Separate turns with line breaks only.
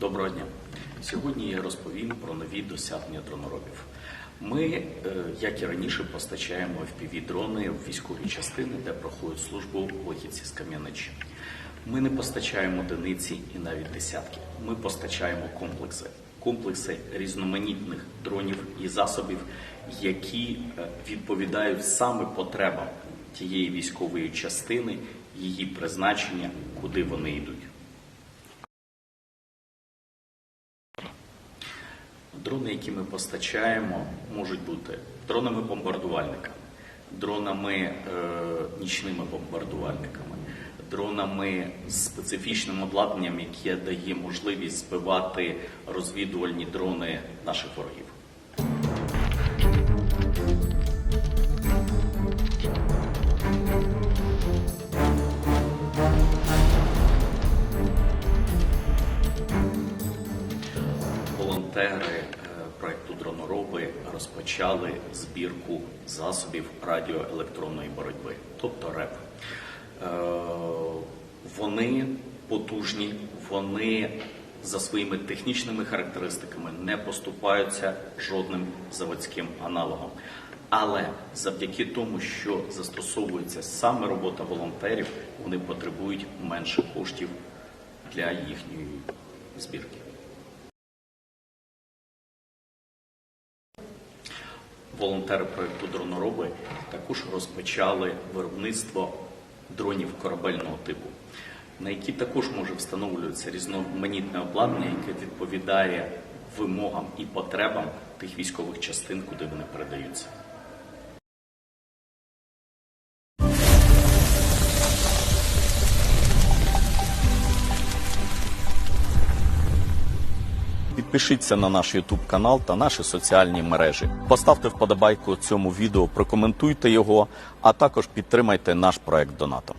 Доброго дня. Сьогодні я розповім про нові досягнення дроноробів. Ми, е, як і раніше, постачаємо FPV-дрони в військові частини, де проходять службу вихідці з Кам'яничі. Ми не постачаємо одиниці і навіть десятки. Ми постачаємо комплекси, комплекси різноманітних дронів і засобів, які е, відповідають саме потребам тієї військової частини, її призначення, куди вони йдуть. Дрони, які ми постачаємо, можуть бути дронами-бомбардувальниками, дронами е, нічними бомбардувальниками, дронами з специфічним обладнанням, яке дає можливість збивати розвідувальні дрони наших ворогів. Волонтери розпочали збірку засобів радіоелектронної боротьби, тобто РЕП. Е, Вони потужні, вони за своїми технічними характеристиками не поступаються жодним заводським аналогом. Але завдяки тому, що застосовується саме робота волонтерів, вони потребують менше коштів для їхньої збірки. Волонтери проекту Дронороби також розпочали виробництво дронів корабельного типу, на які також може встановлюватися різноманітне обладнання, яке відповідає вимогам і потребам тих військових частин, куди вони передаються. Підпишіться на наш YouTube канал та наші соціальні мережі. Поставте вподобайку цьому відео, прокоментуйте його, а також підтримайте наш проект донатом.